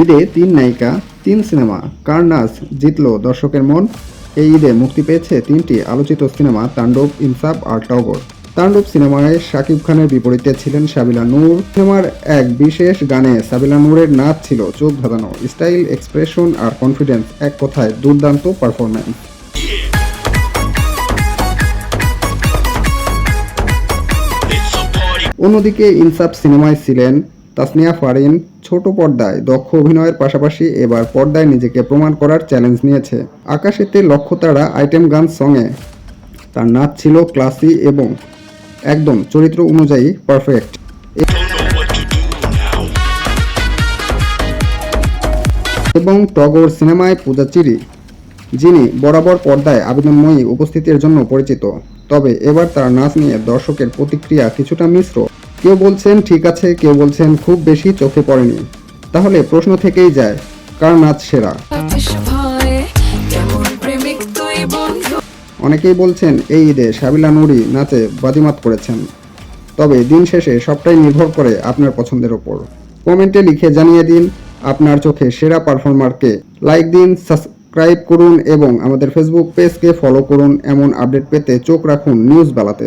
ঈদে তিন নায়িকা, তিন সিনেমা কার জিতল দর্শকের মন। এই ঈদে মুক্তি পেয়েছে তিনটি আলোচিত সিনেমা, তাণ্ডব, ইনসাফ আর টগর। তাণ্ডব সিনেমায় শাকিব খানের বিপরীতে ছিলেন সাবিলা নূর। সিনেমার এক বিশেষ গানে সাবিলা নূরের নাচ ছিল চোখ ধাঁধানো। স্টাইল, এক্সপ্রেশন আর কনফিডেন্স এক কথায় দুর্দান্ত পারফরম্যান্স। অন্যদিকে ইনসাফ সিনেমায় ছিলেন তাসনিয়া ফারিন ছোট পর্দায় দক্ষ অভিনয়ের পাশাপাশি এবার পর্দায় নিজেকে প্রমাণ করার চ্যালেঞ্জ নিয়েছে। আকাশেতে লক্ষ্যতারা আইটেম গান সঙ্গে তার নাচ ছিল ক্লাসি এবং একদম চরিত্র অনুযায়ী পারফেক্ট এবং টগর সিনেমায় পূজা চিরি, যিনি বরাবর পর্দায় আবেদনময়ী উপস্থিতির জন্য পরিচিত। তবে এবার তার নাচ নিয়ে দর্শকের প্রতিক্রিয়া কিছুটা মিশ্র। কেউ বলছেন ঠিক আছে, কেউ বলছেন খুব বেশি চোখে পড়েনি। তাহলে প্রশ্ন থেকেই যায়, কার নাচ সেরা? অনেকেই বলছেন এই ঈদে সাবিলা নুরি নাচে বাজিমাত করেছেন। তবে দিন শেষে সবটাই নির্ভর করে আপনার পছন্দের ওপর। কমেন্টে লিখে জানিয়ে দিন আপনার চোখে সেরা পারফর্মারকে লাইক দিন সাবস্ক্রাইব করুন এবং আমাদের ফেসবুক পেজকে ফলো করুন। এমন আপডেট পেতে চোখ রাখুন নিউজ বেলাতে।